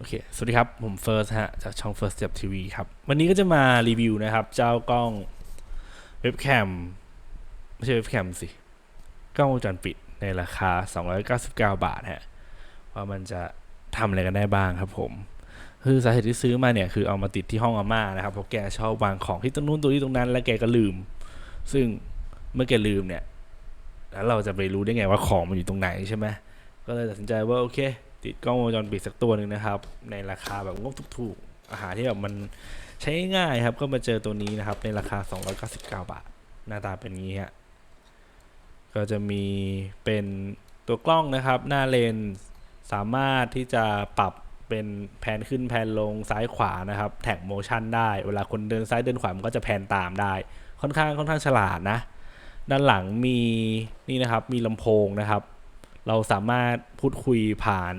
โอเค สวัสดีครับ ผมเฟิร์สฮะ จากช่อง First Step TV ครับ วันนี้ก็จะมารีวิวนะครับ เจ้ากล้องเว็บแคมไม่ใช่เว็บแคมสิ กล้องวงจรปิดในราคา 299 บาทฮะ ว่ามันจะทำอะไรกันได้บ้างครับผม คือสาเหตุที่ซื้อมาเนี่ย คือเอามาติดที่ห้องอาม่านะครับ เพราะแกชอบวางของที่ตรงนู้นตรงนี้ตรงนั้น แล้วแกก็ลืม ซึ่งเมื่อแกลืมเนี่ย แล้วเราจะไปรู้ได้ไงว่าของมันอยู่ตรงไหนใช่ไหมก็เลยตัดสินใจว่าโอเค ติดกล้องวงจรปิดสักตัวหนึ่งนะครับ ในราคาแบบงบถูกๆอาหารที่แบบมันใช้ง่ายครับ ก็มาเจอตัวนี้นะครับ ในราคา 299 บาท หน้าตาเป็นงี้ฮะก็จะมีเป็นตัวกล้องนะครับ หน้าเลนส์สามารถที่จะปรับเป็นแผนขึ้นแผนลงซ้ายขวานะครับ แท็กโมชั่นได้ เวลาคนเดินซ้ายเดินขวามันก็จะแผนตามได้ ค่อนข้างค่อนข้างฉลาดนะ ด้านหลังมีนี่นะครับมีลำโพงนะครับ เราสามารถพูดคุยผ่าน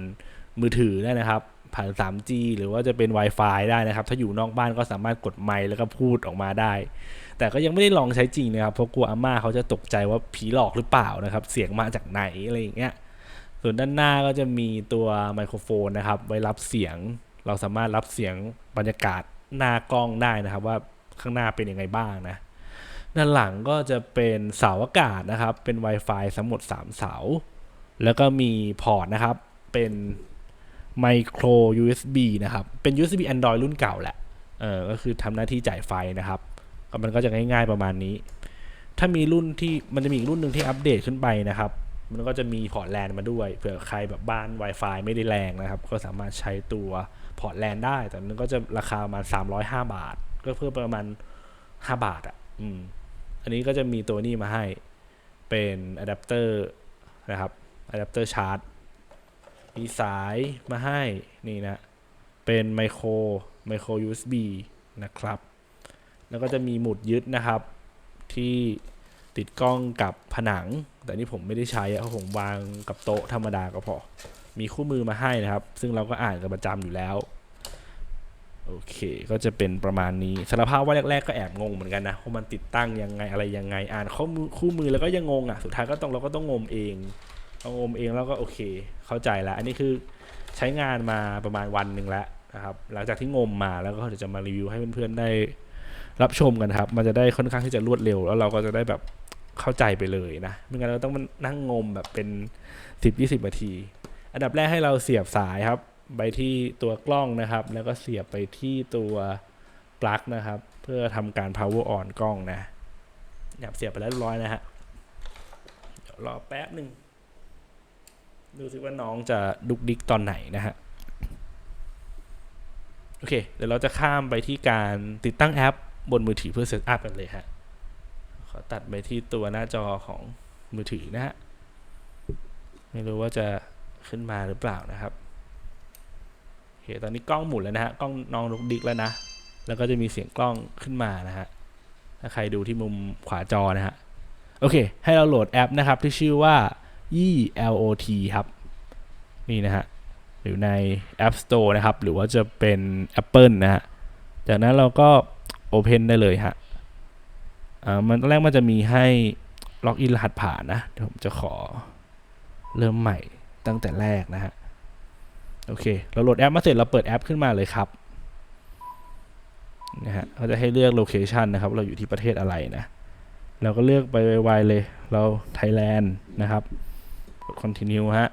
มือถือได้นะครับ ผ่าน 3G หรือว่าจะเป็น Wi-Fi ได้นะครับ ถ้าอยู่นอกบ้านก็สามารถกดไมค์แล้วก็พูดออกมาได้ แต่ก็ยังไม่ได้ลองใช้จริงนะครับ เพราะกลัวอาม่าเขาจะตกใจว่าผีหลอกหรือเปล่านะครับ เสียงมาจากไหนอะไรอย่างเงี้ย ส่วนด้านหน้าก็จะมีตัวไมโครโฟนนะครับ ไว้รับเสียง เราสามารถรับเสียงบรรยากาศหน้ากล้องได้นะครับว่าข้างหน้าเป็นยังไงบ้างนะ ด้านหลังก็จะเป็นเสาอากาศนะครับ เป็น Wi-Fi ทั้งหมด 3 เสา แล้วก็มีพอร์ตนะครับ เป็นไมโคร USB นะครับ เป็น USB Android รุ่นเก่าแหละ เออ ก็คือทำหน้าที่จ่ายไฟนะครับ ก็มันก็จะง่ายๆประมาณนี้ ถ้ามีรุ่นที่มันจะมีอีกรุ่นหนึ่งที่อัปเดตขึ้นไปนะครับ มันก็จะมีพอร์ตแลนมาด้วย เผื่อใครแบบบ้าน Wi-Fi ไม่ได้แรงนะครับ ก็สามารถใช้ตัวพอร์ตแลนได้ แต่นั้นก็จะราคาประมาณ305 บาท ก็เพิ่มประมาณ 5 บาทอะ อืม อันนี้ก็จะมีตัวนี้มาให้ เป็นอะแดปเตอร์นะครับ อะแดปเตอร์ชาร์จมีสายมาให้นี่นะ เป็นไมโครไมโคร USB นะครับ แล้วก็จะมีหมุดยึดนะครับ ที่ติดกล้องกับผนัง แต่นี่ผมไม่ได้ใช้เพราะผมวางกับโต๊ะธรรมดาก็พอ มีคู่มือมาให้นะครับ ซึ่งเราก็อ่านกันประจำอยู่แล้วโอเค ก็จะเป็นประมาณนี้สารภาพว่าแรกๆก็แอบงงเหมือนกันนะว่ามันติดตั้งยังไงอะไรยังไง อ่านข้อมูลคู่มือแล้วก็ยังงงอะ สุดท้ายก็ต้องเราก็ต้องงมเอง เอางมเองแล้วก็โอเค เข้าใจแล้ว อันนี้คือใช้งานมาประมาณวันหนึ่งแล้วนะครับ หลังจากที่งมมาแล้วก็เดี๋ยวจะมารีวิวให้เพื่อนๆได้รับชมกันครับ มันจะได้ค่อนข้างที่จะรวดเร็ว แล้วเราก็จะได้แบบเข้าใจไปเลยนะ ไม่งั้นเราต้องมานั่งงมแบบเป็น 10-20นาที อันดับแรกให้เราเสียบสายครับ ไปที่ตัวกล้องนะครับ แล้วก็เสียบไปที่ตัวปลั๊กนะครับ เพื่อทำการ power on กล้องนะเนี่ยเสียบไปแล้วร้อยนะฮะเดี๋ยวรอแป๊บหนึ่ง ดูสิว่าน้องจะดุกดิกตอนไหนนะฮะ โอเค เดี๋ยวเราจะข้ามไปที่การติดตั้งแอปบนมือถือเพื่อเซตอัพกันเลยฮะ ขอตัดไปที่ตัวหน้าจอของมือถือนะฮะ ไม่รู้ว่าจะขึ้นมาหรือเปล่านะครับโอเคตอนนี้กล้องหมุนแล้วนะฮะ กล้องน้องลุกดิกแล้วนะ แล้วก็จะมีเสียงกล้องขึ้นมานะฮะ ถ้าใครดูที่มุมขวาจอนะฮะ โอเค ให้เราโหลดแอปนะครับที่ชื่อว่า ELOT ครับ นี่นะฮะอยู่ใน App Store นะครับ หรือว่าจะเป็น Apple นะฮะ จากนั้นเราก็ Open ได้เลยฮะอ่ามันตอนแรกมันจะมีให้ล็อกอินรหัสผ่านนะ เดี๋ยวผมจะขอเริ่มใหม่ตั้งแต่แรกนะฮะ โอเค เราโหลดแอปมาเสร็จเราเปิดแอปขึ้นมาเลยครับนะฮะเขาจะให้เลือกโลเคชันนะครับ เราอยู่ที่ประเทศอะไรนะ เราก็เลือกไปไวๆเลย เราไทยแลนด์นะครับ ด continue ฮะ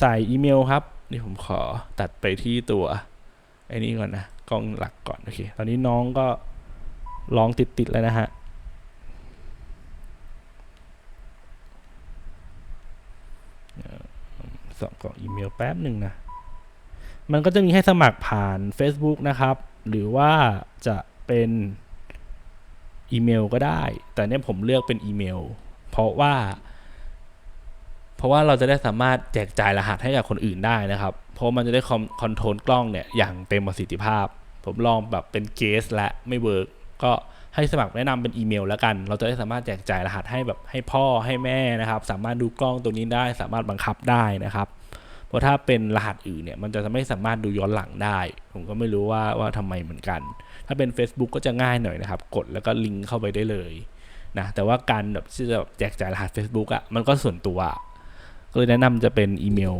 ใส่อีเมลครับ นี่ผมขอตัดไปที่ตัว ไอ้นี่ก่อนนะ กล้องหลักก่อน โอเค ตอนนี้น้องก็ลองติด ๆ แล้วนะฮะสอบกรอกอีเมลแป๊บหนึ่งนะ มันก็จะมีให้สมัครผ่าน Facebook นะครับ หรือว่าจะเป็นอีเมลก็ได้ แต่เนี่ยผมเลือกเป็นอีเมล เพราะว่า เพราะว่าเราจะได้สามารถแจกจ่ายรหัสให้กับคนอื่นได้นะครับ เพราะมันจะได้คอนโทรลกล้องเนี่ยอย่างเต็มประสิทธิภาพ ผมลองแบบเป็นเกสและไม่เวิร์กก็ให้สมัครแนะนำเป็นอีเมลแล้วกัน เราจะได้สามารถแจกจ่ายรหัสให้แบบให้พ่อให้แม่นะครับ สามารถดูกล้องตัวนี้ได้ สามารถบังคับได้นะครับ เพราะถ้าเป็นรหัสอื่นเนี่ยมันจะไม่สามารถดูย้อนหลังได้ ผมก็ไม่รู้ว่าว่าทำไมเหมือนกัน ถ้าเป็น Facebook ก็จะง่ายหน่อยนะครับ กดแล้วก็ลิงก์เข้าไปได้เลยนะแต่ว่าการแบบที่จะแจกจ่ายรหัส Facebook อะ่ะมันก็ส่วนตัว ก็เลยแนะนำจะเป็นอีเมล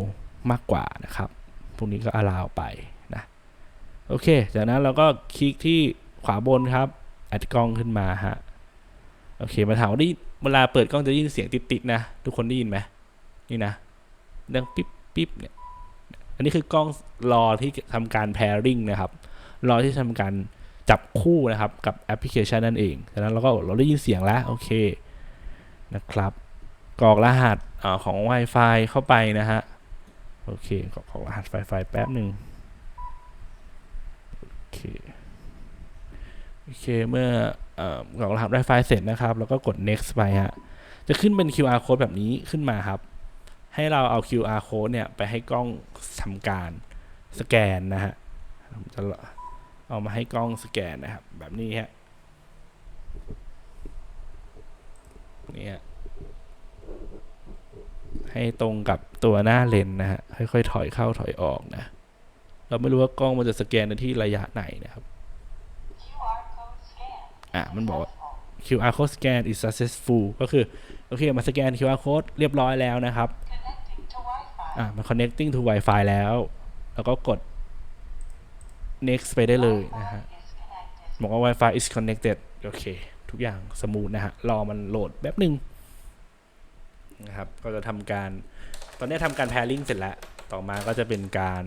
มากกว่านะครับ พวกนี้ก็อลาวไปนะ โอเค จากนั้นเราก็คลิกที่ขวาบนครับแอดกล้องขึ้นมาฮะ โอเค มาถามว่าได้เวลาเปิดกล้องจะยินเสียงติดๆนะ ทุกคนได้ยินไหมนี่นะดังปิ๊บปิ๊บเนี่ย อันนี้คือกล้องรอที่ทำการ pairing นะครับ รอที่ทำการจับคู่นะครับกับแอปพลิเคชันนั่นเอง จากนั้นเราก็เราได้ยินเสียงแล้ว โอเคนะครับ กรอกรหัสอของ Wi-Fi เข้าไปนะฮะ โอเคกรอกรหัส Wi-Fi แป๊บหนึ่งโอเคโอเค เมื่ออกรอกรหัส Wi-Fi เสร็จนะครับ แล้วก็กด next ไปฮะ จะขึ้นเป็น QR code แบบนี้ขึ้นมาครับ ให้เราเอา QR code เนี่ย ไปให้กล้องทำการสแกนนะฮะผมจะเอามาให้กล้องสแกนนะครับ แบบนี้ฮะนี่ฮะ ให้ตรงกับตัวหน้าเลนนะฮะค่อยๆถอยเข้าถอยออกนะ เราไม่รู้ว่ากล้องมันจะสแกนในที่ระยะไหนนะครับอะมันบอกว่า QR code scan is successful ก็คือ โอเคมาสแกน QR code เรียบร้อยแล้วนะครับอะมัน connecting to Wi-Fi แล้ว แล้วก็กด next ไปได้เลยนะฮะบอกว่า Wi-Fi is connected โอเค ทุกอย่างสมูทนะฮะ รอมันโหลดแป๊บหนึ่ง นะครับ ก็จะทำการ ตอนนี้ทำการ pairing เสร็จแล้ว ต่อมาก็จะเป็นการ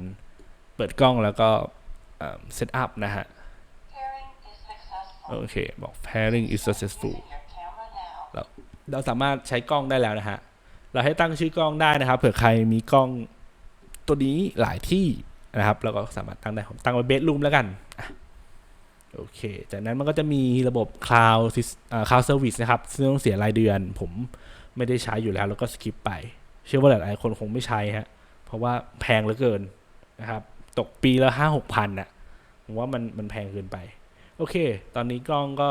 เปิดกล้องแล้วก็เซตอัพนะฮะ Pairing is successful. โอเค บอก pairing is successful Using your camera now. เราสามารถใช้กล้องได้แล้วนะฮะ เราให้ตั้งชื่อกล้องได้นะครับ เผื่อใครมีกล้องตัวนี้หลายที่นะครับ เราก็สามารถตั้งได้ ผมตั้งไว้เบดรูมแล้วกันอะโอเค จากนั้นมันก็จะมีระบบ cloud sys- อ่า cloud service นะครับ ซึ่งต้องเสียรายเดือน ผม ไม่ได้ใช้อยู่แล้ว แล้วก็สกิปไป เชื่อว่าหลายๆคนคงไม่ใช้ฮะเพราะว่าแพงเหลือเกินนะครับ ตกปีละห้าหกพันน่ะผมว่ามันมันแพงเกินไป โอเค ตอนนี้กล้องก็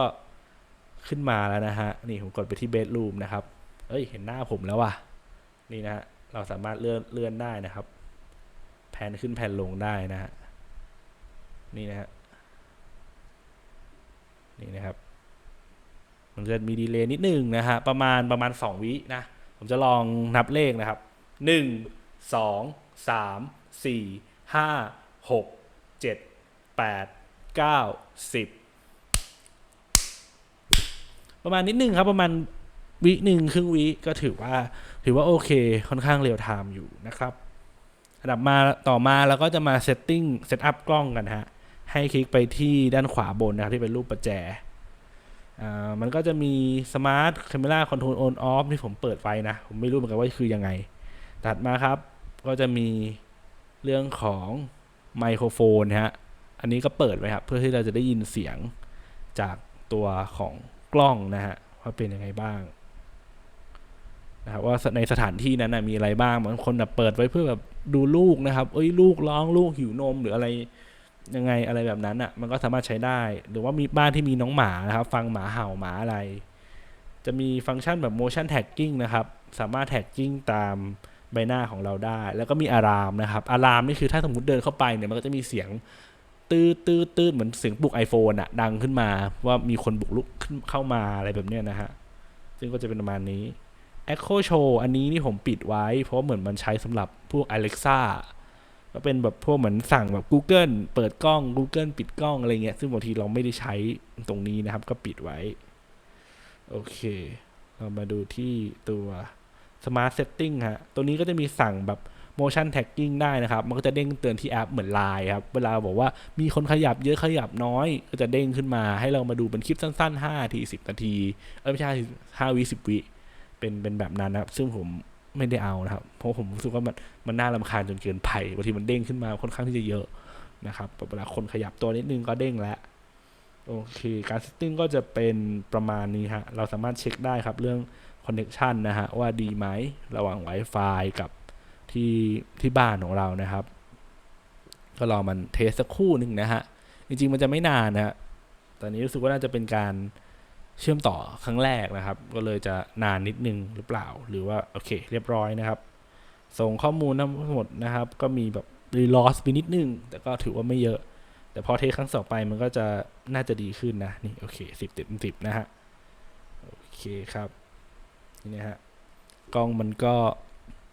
ขึ้นมาแล้วนะฮะ นี่ผมกดไปที่เบดรูมนะครับ เอ้ย เห็นหน้าผมแล้วว่ะ นี่นะฮะ เราสามารถเลื่อนเลื่อนได้นะครับ แผ่นขึ้นแผ่นลงได้นะฮะ นี่นะฮะ นี่นะครับ มันจะมีดีเลย์นิดหนึ่งนะฮะประมาณประมาณสองวินะ ผมจะลองนับเลขนะครับหนึ่งสองสามสี่ห้าหกเจ็ดแปดเก้าสิบประมาณนิดนึงครับประมาณวิหนึ่งครึ่งวิก็ถือว่าถือว่าโอเคค่อนข้างเร็วไทม์อยู่นะครับอันดับมาต่อมาเราก็จะมาเซตติ้งเซตอัพกล้องกันฮะ ให้คลิกไปที่ด้านขวาบนนะครับที่เป็นรูปประแจ มันก็จะมี Smart Camera Control On Off ที่ผมเปิดไว้นะ ผมไม่รู้เหมือนกันว่าคือยังไง ตัดมาครับ ก็จะมีเรื่องของไมโครโฟนฮะ อันนี้ก็เปิดไว้ครับ เพื่อที่เราจะได้ยินเสียงจากตัวของกล้องนะฮะว่าเป็นยังไงบ้างนะครับว่าในสถานที่นั้นนะมีอะไรบ้างบางคนแบบเปิดไว้เพื่อแบบดูลูกนะครับ เอ้ยลูกร้องลูกหิวนมหรืออะไร ยังไงอะไรแบบนั้นอะ มันก็สามารถใช้ได้ หรือว่ามีบ้านที่มีน้องหมานะครับ ฟังหมาเห่าหมาอะไร จะมีฟังก์ชันแบบ motion tagging นะครับ สามารถ tagging ตามใบหน้าของเราได้ แล้วก็มีอารามนะครับ อารามนี่คือถ้าสมมติเดินเข้าไปเนี่ยมันก็จะมีเสียงตื้อตื้อตื้อเหมือนเสียงปลุก iPhone อะดังขึ้นมาว่ามีคนบุกลุกขึ้นเข้ามาอะไรแบบเนี้ยนะฮะ ซึ่งก็จะเป็นประมาณนี้ Echo Show อันนี้นี่ผมปิดไว้ เพราะเหมือนมันใช้สำหรับพวก Alexa ก็เป็นแบบพวกเหมือนสั่งแบบ Google เปิดกล้อง Google ปิดกล้องอะไรเงี้ย ซึ่งบางทีเราไม่ได้ใช้ตรงนี้นะครับ ก็ปิดไว้ โอเค เรามาดูที่ตัว Smart Setting ฮะ ตัวนี้ก็จะมีสั่งแบบ motion tagging ได้นะครับ มันก็จะเด้งเตือนที่แอปเหมือนไลน์ครับ เวลาบอกว่ามีคนขยับเยอะขยับน้อย ก็จะเด้งขึ้นมาให้เรามาดูเป็นคลิปสั้นๆ5นาที10 นาที เออไม่ใช่5วิ10 วิ เป็นเป็นแบบนั้นนะครับ ซึ่งผม ไม่ได้เอานะครับ เพราะผมรู้สึกว่ามันมันน่ารำคาญจนเกินไปบางทีมันเด้งขึ้นมาค่อนข้างที่จะเยอะนะครับเวลาคนขยับตัวนิดนึงก็เด้งแล้วโอเค การเซตติ้งก็จะเป็นประมาณนี้ฮะ เราสามารถเช็คได้ครับเรื่อง connection นะฮะ ว่าดีไหมระหว่าง Wi-Fi กับที่ที่บ้านของเรานะครับ ก็รอมันเทสสักคู่หนึ่งนะฮะ จริงๆมันจะไม่นานนะฮะตอนนี้รู้สึกว่าน่าจะเป็นการ เชื่อมต่อครั้งแรกนะครับ ก็เลยจะนานนิดนึงหรือเปล่า หรือว่าโอเค เรียบร้อยนะครับ ส่งข้อมูลทั้งหมดนะครับ ก็มีแบบรีลอสไปนิดนึง แต่ก็ถือว่าไม่เยอะ แต่พอเทสครั้งต่อไปมันก็จะน่าจะดีขึ้นนะนี่โอเคสิบเต็มสิบนะฮะโอเคครับนี่นะฮะกล้องมันก็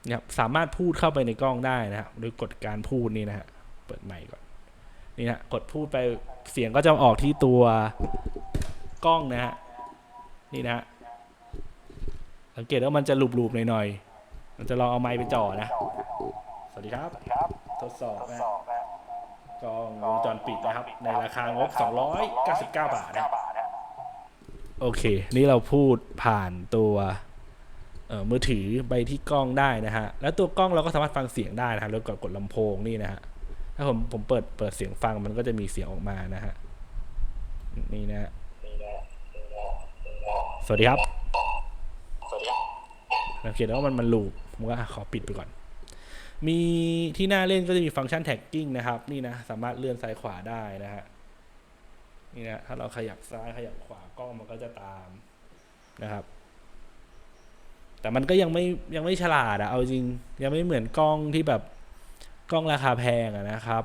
เนี่ยสามารถพูดเข้าไปในกล้องได้นะครับโดยกดการพูดนี่นะฮะเปิดใหม่ก่อนนี่นะกดพูดไปเสียงก็จะออกที่ตัวกล้องนะฮะ นี่นะฮะสังเกตว่ามันจะหลูบๆหน่อยๆมันจะลองเอาไมค์ไปจ่อนะ สวัสดีครับ ทดสอบนะกล้องวงจรปิดนะครับ ในราคางบ 299 บาทนะ โอเค นี่เราพูดผ่านตัวเออมือถือไปที่กล้องได้นะฮะ แล้วตัวกล้องเราก็สามารถฟังเสียงได้นะฮะแล้วกดกดลำโพงนี่นะฮะ ถ้าผมผมเปิดเปิดเสียงฟังมันก็จะมีเสียงออกมานะฮะ นี่นะฮะ สวัสดีครับสังเกตว่ามันมันลูปผมก็อะขอปิดไปก่อน มีที่หน้าเล่นก็จะมีฟังก์ชันแท็กกิ้งนะครับ นี่นะ สามารถเลื่อนซ้ายขวาได้นะฮะนี่นะถ้าเราขยับซ้ายขยับขวากล้องมันก็จะตามนะครับ แต่มันก็ยังไม่ยังไม่ฉลาดอะเอาจริงยังไม่เหมือนกล้องที่แบบกล้องราคาแพงอะนะครับ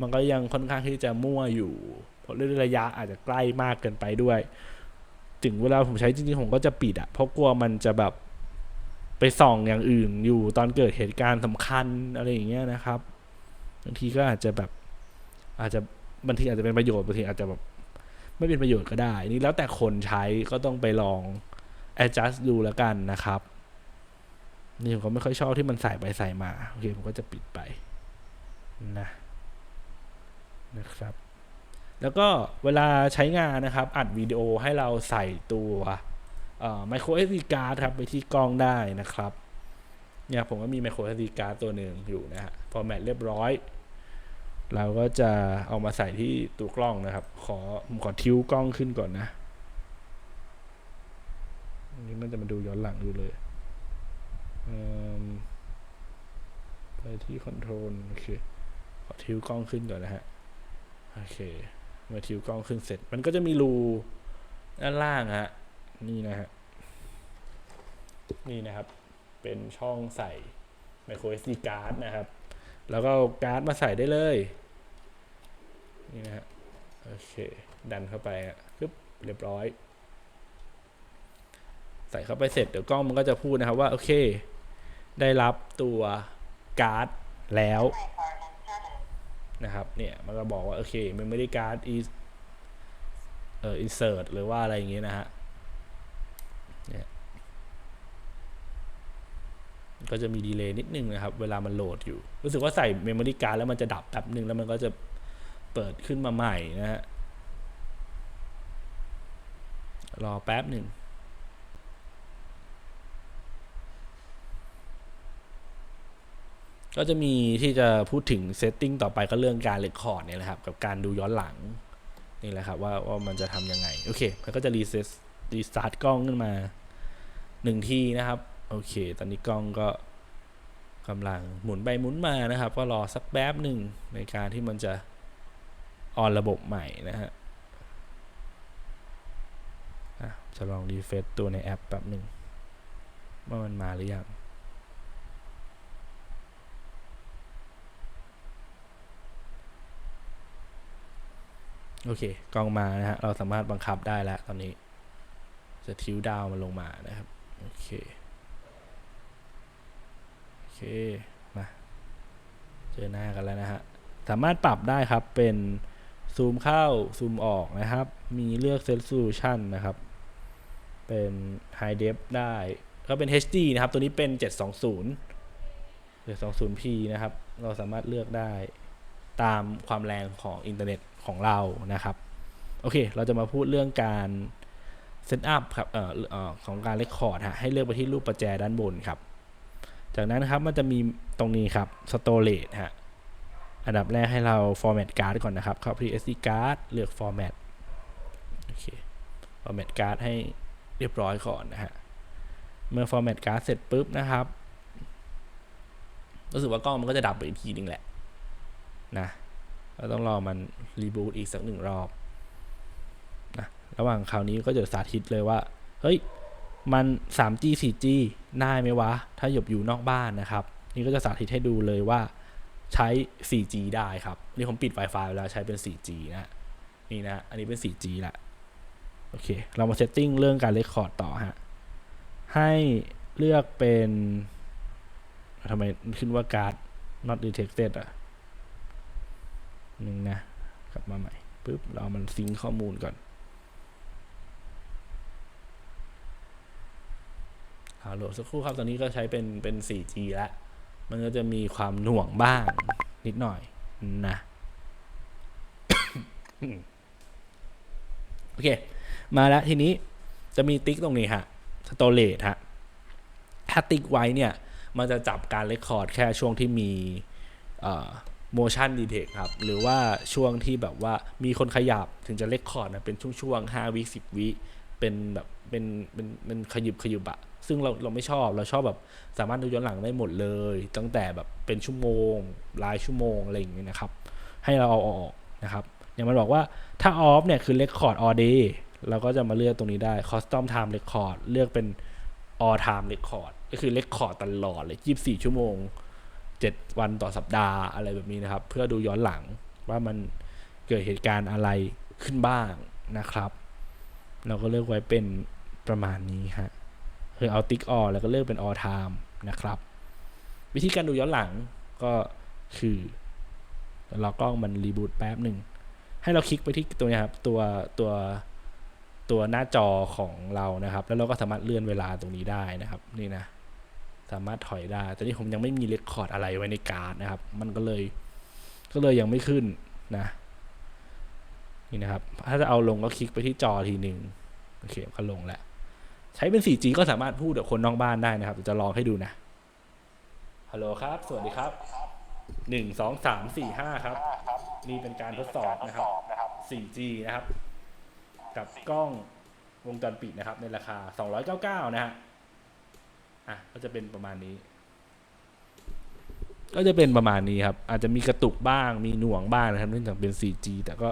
มันก็ยังค่อนข้างที่จะมั่วอยู่เพราะเรื่องระยะอาจจะใกล้มากเกินไปด้วย ถึงเวลาผมใช้จริงๆผมก็จะปิดอะเพราะกลัวมันจะแบบไปส่องอย่างอื่นอยู่ตอนเกิดเหตุการณ์สำคัญอะไรอย่างเงี้ยนะครับบางทีก็อาจจะแบบอาจจะบางทีอาจจะเป็นประโยชน์บางทีอาจจะแบบไม่เป็นประโยชน์ก็ได้ นี่แล้วแต่คนใช้ก็ต้องไปลอง adjust ดูแล้วกันนะครับ นี่ผมก็ไม่ค่อยชอบที่มันใส่ไปใส่มา โอเค ผมก็จะปิดไปนะนะครับ แล้วก็เวลาใช้งานนะครับ อัดวิดีโอให้เราใส่ตัวไมโคร SD card ครับไปที่กล้องได้นะครับ เนี่ยผมก็มีไมโคร SD card ตัวหนึ่งอยู่นะฮะฟอร์แมตเรียบร้อย เราก็จะเอามาใส่ที่ตัวกล้องนะครับ ขอผมขอทิ้วกล้องขึ้นก่อนนะอันนี้มันจะมาดูย้อนหลังดูเลยเไปที่คอนโทรลโอเคขอทิ้วกล้องขึ้นก่อนนะฮะโอเค เมื่อทิวกล้องขึ้นเสร็จ มันก็จะมีรูด้านล่างฮะนี่นะฮะนี่นะครับ เป็นช่องใส่ไมโคร SD card นะครับ แล้วก็าการ์ดมาใส่ได้เลย นี่นะฮะโอเค ดันเข้าไปอะปึ๊บเรียบร้อย ใส่เข้าไปเสร็จเดี๋ยวกล้องมันก็จะพูดนะครับว่า โอเค ได้รับตัวการ์ดแล้ว นะครับเนี่ยมันก็บอกว่าโอเค memory card is เอ่อ insert หรือว่าอะไรอย่างเงี้ยนะฮะเนี่ยก็จะมีดีเลย์นิดนึงนะครับ เวลามันโหลดอยู่ รู้สึกว่าใส่ memory card แล้วมันจะดับแป๊บนึง แล้วมันก็จะเปิดขึ้นมาใหม่นะฮะรอแป๊บหนึ่ง ก็จะมีที่จะพูดถึงเซตติ้งต่อไปก็เรื่องการเ e คคอร์ดเนี่ยแหละครับ กับการดูย้อนหลังนี่แหละครับว่าว่ามันจะทำยังไง โอเค มันก็จะรีเซ็ตรีสตาร์ทกล้องขึ้นมาหนึ่งทีนะครับ โอเค ตอนนี้กล้องก็กำลังหมุนไปหมุนมานะครับ ก็รอสักแป๊บหนึ่งในการที่มันจะออนระบบใหม่นะฮะอะจะลองรีเฟซตัวในแอปแป๊บหนึ่งว่ามันมาหรือยัง โอเคกล้องมานะฮะ เราสามารถบังคับได้แล้วตอนนี้ จะทิวดาวมันลงมานะครับ โอเค โอเค มา เจอหน้ากันแล้วนะฮะ สามารถปรับได้ครับ เป็นซูมเข้า ซูมออกนะครับ มีเลือก Set Solution นะครับ เป็น High Def ได้ ก็เป็น HD นะครับ ตัวนี้เป็น 720 720p นะครับ เราสามารถเลือกได้ตามความแรงของอินเทอร์เน็ต ของเรานะครับ โอเค เราจะมาพูดเรื่องการเซตอัพครับเอ่อเอ่อของการเรคคอร์ดฮะให้เลือกไปที่รูปประแจด้านบนครับ จากนั้นนะครับมันจะมีตรงนี้ครับ storage ฮะอันดับแรกให้เรา format card ก่อนนะครับ เข้าที่ SD card เลือก format โอเค format card ให้เรียบร้อยก่อนนะฮะ เมื่อ format card เสร็จปุ๊บนะครับ รู้สึกว่ากล้องมันก็จะดับไปอีกทีนึงแหละนะ เราต้องรอมันรีบูตอีกสักหนึ่งรอบนะระหว่างคราวนี้ก็จะสาธิตเลยว่า เฮ้ย มัน 3G 4G ได้ไหมวะ ถ้าหยบอยู่นอกบ้านนะครับ นี่ก็จะสาธิตให้ดูเลยว่าใช้ 4G ได้ครับ นี่ผมปิด Wi-Fi ไว้แล้วใช้เป็น 4G นะนี่นะ อันนี้เป็น 4G ละ โอเค เรามาเซตติ้งเรื่องการเรคคอร์ดต่อฮะ ให้เลือกเป็นทำไมขึ้นว่าการ์ด not detected อะ นึ่งนะ กลับมาใหม่ปุ๊บเรามันซิงค์ข้อมูลก่อนเอาโหลดสักครู่ครับ ตอนนี้ก็ใช้เป็นเป็น 4G แล้วมันก็จะมีความหน่วงบ้างนิดหน่อยนะ โอเค มาแล้วทีนี้จะมีติ๊กตรงนี้ฮะสโตเลตฮะถ้าติ๊กไว้เนี่ย มันจะจับการเลคคอร์ดแค่ช่วงที่มีเอ่อ motion detect ครับ หรือว่าช่วงที่แบบว่ามีคนขยับถึงจะเลคคอร์ดนะเป็นช่วงๆ5วิ10วิเป็นแบบเป็นเป็นเป็นขยุบขยุบอะซึ่งเราเราไม่ชอบเราชอบแบบสามารถดูย้อนหลังได้หมดเลย ตั้งแต่แบบเป็นชั่วโมงรายชั่วโมงอะไรอย่างเงี้ยนะครับ ให้เราเอาออกนะครับอย่างมันบอกว่าถ้า off เนี่ยคือ record all day เราก็จะมาเลือกตรงนี้ได้ custom time record เลือกเป็น all time record ก็คือ record ตลอดเลย 24 ชั่วโมง 7 วันต่อสัปดาห์อะไรแบบนี้นะครับ เพื่อดูย้อนหลังว่ามันเกิดเหตุการณ์อะไรขึ้นบ้างนะครับ เราก็เลือกไว้เป็นประมาณนี้ฮะคือเอาติ๊กออแล้วก็เลือกเป็น all time นะครับ วิธีการดูย้อนหลังก็คือเรอกล้องมันรีบูตแป๊บหนึ่ง ให้เราคลิกไปที่ตัวนี้ครับ ตัวตัวตัวหน้าจอของเรานะครับ แล้วเราก็สามารถเลื่อนเวลาตรงนี้ได้นะครับ นี่นะ สามารถถอยได้ แต่นี่ผมยังไม่มีเรคคอร์ดอะไรไว้ในการ์ดนะครับ มันก็เลย ก็เลยยังไม่ขึ้นนะ นี่นะครับ ถ้าจะเอาลงก็คลิกไปที่จอทีหนึ่งโอเคก็ลงแล้ว ใช้เป็น 4G ก็สามารถพูดกับคนนอกบ้านได้นะครับ จะลองให้ดูนะ ฮัลโหลครับ สวัสดีครับ หนึ่ง สอง สาม สี่ ห้าครับ นี่เป็นการทดสอบนะครับ 4G นะครับ กับกล้องวงจรปิดนะครับ ในราคา 299 นะฮะ อะก็จะเป็นประมาณนี้ ก็จะเป็นประมาณนี้ครับ อาจจะมีกระตุกบ้างมีหน่วงบ้างนะครับเนื่องจากเป็น 4G แต่ก็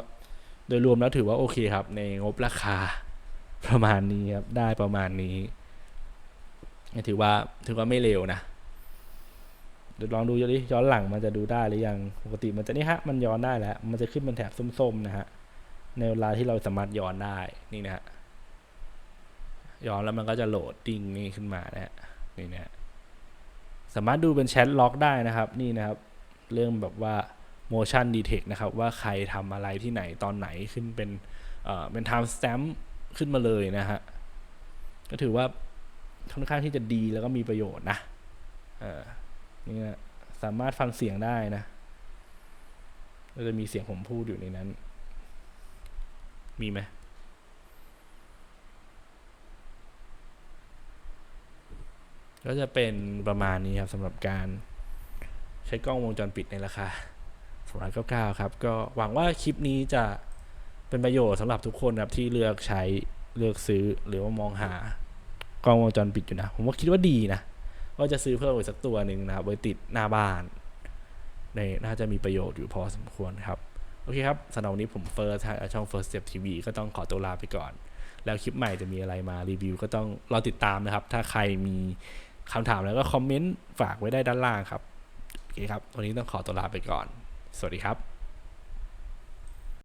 โดยรวมแล้วถือว่าโอเคครับ ในงบราคาประมาณนี้ครับ ได้ประมาณนี้ ถือว่าถือว่าไม่เร็วนะเดี๋ยวลองดูดิย้อนหลังมันจะดูได้หรือยังปกติมันจะนี่ฮะมันย้อนได้แล้ว มันจะขึ้นเป็นแถบส้มๆนะฮะในเวลาที่เราสามารถย้อนได้นี่นะฮะย้อนแล้วมันก็จะโหลดดิ้งนี่ขึ้นมานะฮะ นี่นะสามารถดูเป็นแชทล็อกได้นะครับนี่นะครับเรื่องแบบว่า motion detect นะครับ ว่าใครทำอะไรที่ไหนตอนไหนขึ้นเป็นเอ่อเป็น time stamp ขึ้นมาเลยนะฮะก็ถือว่าค่อนข้างที่จะดีแล้วก็มีประโยชน์นะเออนี่นะสามารถฟังเสียงได้นะก็จะมีเสียงผมพูดอยู่ในนั้น มีไหม ก็จะเป็นประมาณนี้ครับสำหรับการใช้กล้องวงจรปิดในราคา299ครับ ก็หวังว่าคลิปนี้จะเป็นประโยชน์สำหรับทุกคนครับที่เลือกใช้เลือกซื้อหรือว่ามองหากล้องวงจรปิดอยู่นะ ผมว่าคิดว่าดีนะว่าจะซื้อเพิ่มอีกสักตัวหนึ่งนะไว้ติดหน้าบ้านในน่าจะมีประโยชน์อยู่พอสมควรครับ โอเคครับสำหรับวันนี้ผมเฟิร์สช่อง First Step TV ก็ต้องขอตัวลาไปก่อน แล้วคลิปใหม่จะมีอะไรมารีวิวก็ต้องรอติดตามนะครับ ถ้าใครมี คำถามแล้วก็คอมเมนต์ฝากไว้ได้ด้านล่างครับโอเคครับ วันนี้ต้องขอตัวลาไปก่อน สวัสดีครับ